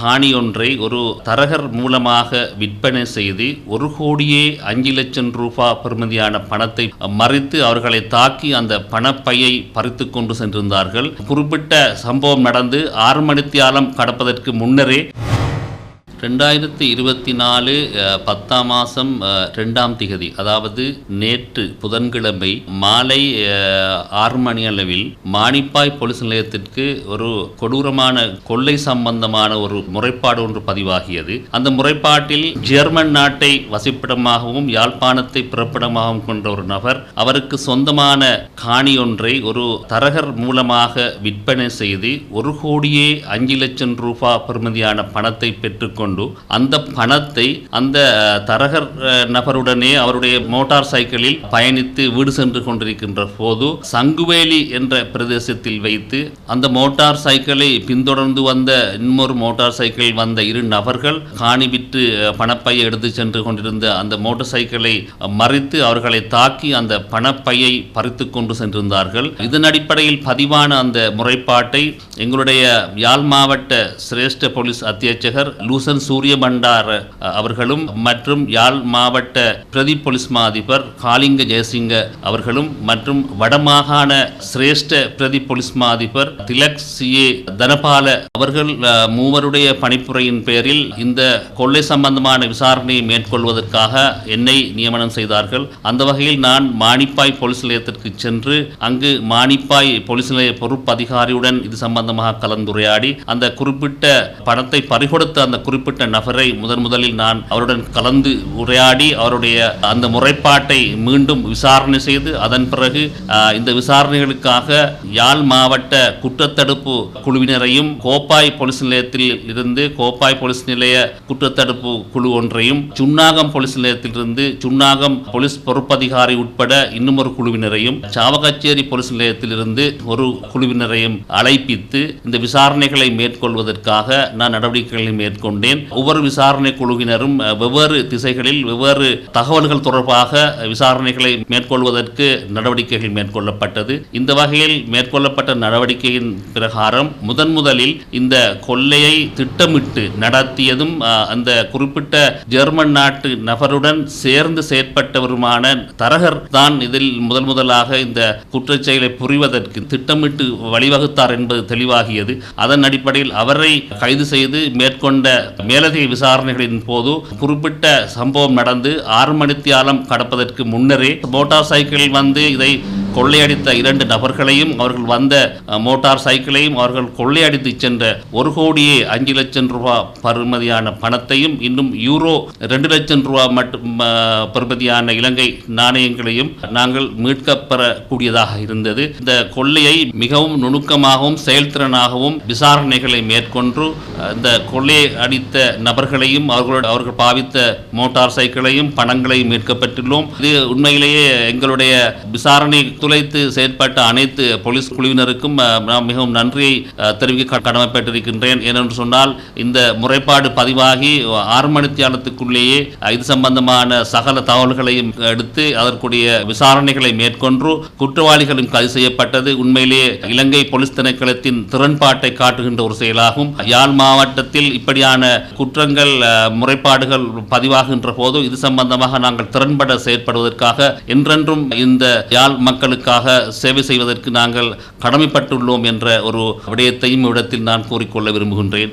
காணி ஒன்றை ஒரு தரகர் மூலமாக விற்பனை செய்து ஒரு கோடியே அஞ்சு லட்சம் ரூபாய் பெறுமதியான பணத்தை மறித்து அவர்களை தாக்கி அந்த பணப்பையை பறித்து கொண்டு சென்றிருந்தார்கள். குறிப்பிட்ட சம்பவம் நடந்து ஆறு மணித்தியாலம் கடப்பதற்கு முன்னரே ரெண்டாயிரத்தி இருபத்தி நாலு பத்தாம் மாதம் ரெண்டாம் திகதி அதாவது நேற்று புதன்கிழமை மாலை ஆறு மணி அளவில் மானிப்பாய் போலீஸ் நிலையத்திற்கு ஒரு கொடூரமான கொள்ளை சம்பந்தமான ஒரு முறைப்பாடு ஒன்று பதிவாகியது. அந்த முறைப்பாட்டில் ஜெர்மன் நாட்டை வசிப்பிடமாகவும் யாழ்ப்பாணத்தை பிறப்பிடமாகவும் கொண்ட ஒரு நபர் அவருக்கு சொந்தமான காணி ஒன்றை ஒரு தரகர் மூலமாக விற்பனை செய்து ஒரு கோடியே அஞ்சு லட்சம் ரூபாய் பெறுமதியான பணத்தை பெற்றுக்கொண்டு அந்த பணத்தை அந்த தரகர் நபருடனே அவருடைய மோட்டார் சைக்கிளில் பயணித்து வீடு சென்று கொண்டிருக்கின்ற போது சங்குவேலி என்ற பிரதேசத்தில் வைத்து அந்த மோட்டார் சைக்கிளை பின்தொடர்ந்து வந்த இன்னொரு மோட்டார் சைக்கிள் வந்த இரு நபர்கள் காணி விற்று பணப்பையை எடுத்து சென்று கொண்டிருந்த அந்த மோட்டார் சைக்கிளை மறித்து அவர்களை தாக்கி அந்த பணப்பையை பறித்து கொண்டு சென்றிருந்தார்கள். இதன் அடிப்படையில் பதிவான அந்த முறைப்பாட்டை எங்களுடைய யாழ் மாவட்ட சிரேஷ்ட போலீஸ் அத்தியட்சகர் லூசன் சூரிய பண்டார் அவர்களும் மற்றும் யாழ் மாவட்ட பிரதி போலீஸ் மா அதிபர் காலிங்க ஜெயசிங்க அவர்களும் மற்றும் வடமாகாண சிரேஷ்ட பிரதி போலீஸ் மா அதிபர் திலக் சிஏ தனபால அவர்கள் மூவருடைய பணிப்புரையின் பேரில் இந்த கொள்ளை சம்பந்தமான விசாரணையை மேற்கொள்வதற்காக என்னை நியமனம் செய்தார்கள். அந்த வகையில் நான் மானிப்பாய் போலீஸ் நிலையத்திற்கு சென்று அங்கு மானிப்பாய் போலீஸ் நிலைய பொறுப்பு அதிகாரியுடன் இது சம்பந்தமாக கலந்துரையாடி அந்த குறிப்பிட்ட பணத்தை பறிகொடுத்த அந்த குறிப்பிட்ட நபரை முதன் முதலில் நான் அவருடன் கலந்து உரையாடி அவருடைய அந்த முறைப்பாட்டை மீண்டும் விசாரணை செய்து அதன் பிறகு இந்த விசாரணைகளுக்காக யாழ் மாவட்ட குற்றத்தடுப்பு குழுவினரையும் கோப்பாய் போலீஸ் நிலையத்தில் இருந்து கோப்பாய் போலீஸ் நிலைய குற்றத்தடுப்பு குழு ஒன்றையும் சுன்னாகம் போலீஸ் நிலையத்திலிருந்து சுன்னாகம் போலீஸ் பொறுப்பதிகாரி உட்பட இன்னும் ஒரு குழுவினரையும் சாவகச்சேரி போலீஸ் நிலையத்திலிருந்து ஒரு குழுவினரையும் அழைப்பித்து இந்த விசாரணைகளை மேற்கொள்வதற்காக நான் நடவடிக்கைகளை மேற்கொண்டேன். ஒவ்வொரு விசாரணை குழுவினரும் வெவ்வேறு திசைகளில் வெவ்வேறு தகவல்கள் தொடர்பாக விசாரணைகளை மேற்கொள்வதற்கு நடவடிக்கைகள் மேற்கொள்ளப்பட்டது. இந்த வகையில் மேற்கொள்ளப்பட்ட நடவடிக்கையின் பிரகாரம் முதன் முதலில் இந்த கொள்ளையை திட்டமிட்டு நடத்தியதும் அந்த குறிப்பிட்ட ஜெர்மன் நாட்டு நபருடன் சேர்ந்து செயற்பட்டவருமான தரகர் தான் இதில் முதன் முதலாக இந்த குற்றச்செயலை புரிவதற்கு திட்டமிட்டு வழிவகுத்தார் என்பது தெளிவாகியது. அதன் அடிப்படையில் அவரை கைது செய்து மேற்கொண்ட மேலதிக விசாரணைகளின் போது குறிப்பிட்ட சம்பவம் நடந்து ஆறு மணித்தியாலம் கடப்பதற்கு முன்னரே மோட்டார் சைக்கிளில் வந்து இதை கொள்ளையடித்த இரண்டு நபர்களையும் அவர்கள் வந்த மோட்டார் சைக்கிளையும் அவர்கள் கொள்ளையடித்து சென்ற ஒரு கோடியே அஞ்சு லட்சம் ரூபாய் பருமதியான பணத்தையும் இன்னும் யூரோ ரெண்டு லட்சம் ரூபாய் மட்டும் பருமதியான பெறுமதியான இலங்கை நாணயங்களையும் நாங்கள் மீட்கப்பெறக்கூடியதாக இருந்தது. இந்த கொள்ளையை மிகவும் நுணுக்கமாகவும் செயல்திறனாகவும் விசாரணைகளை மேற்கொண்டு இந்த கொள்ளையை அடித்த நபர்களையும் அவர்களோட அவர்கள் பாவித்த மோட்டார் சைக்கிளையும் பணங்களையும் மீட்கப்பட்டுள்ளோம் இது உண்மையிலேயே எங்களுடைய விசாரணை துளைத்து செயற்பட்ட அனைத்து போலீஸ் குழுவினருக்கும் நான் மிகவும் நன்றியை தெரிவிக்க கடமைப்பட்டிருக்கின்றேன். ஏனென்று சொன்னால் இந்த முறைப்பாடு பதிவாகி ஆறு மணி தியானத்துக்குள்ளேயே இது சம்பந்தமான சகல தகவல்களையும் எடுத்து அதற்குரிய விசாரணைகளை மேற்கொண்டு குற்றவாளிகளும் கைது செய்யப்பட்டது. உண்மையிலேயே இலங்கை போலீஸ் திணைக்களத்தின் திறன்பாட்டை காட்டுகின்ற ஒரு செயலாகும். யாழ் மாவட்டத்தில் இப்படியான குற்றங்கள் முறைப்பாடுகள் பதிவாகின்ற போது இது சம்பந்தமாக நாங்கள் திறன்பட செயற்படுவதற்காக என்றென்றும் இந்த யாழ் மக்கள் மக்களுக்காக சேவை செய்வதற்கு நாங்கள் கடமைப்பட்டுள்ளோம் என்ற ஒரு விடயத்தையும் இடத்தில் நான் கூறிக்கொள்ள விரும்புகின்றேன்.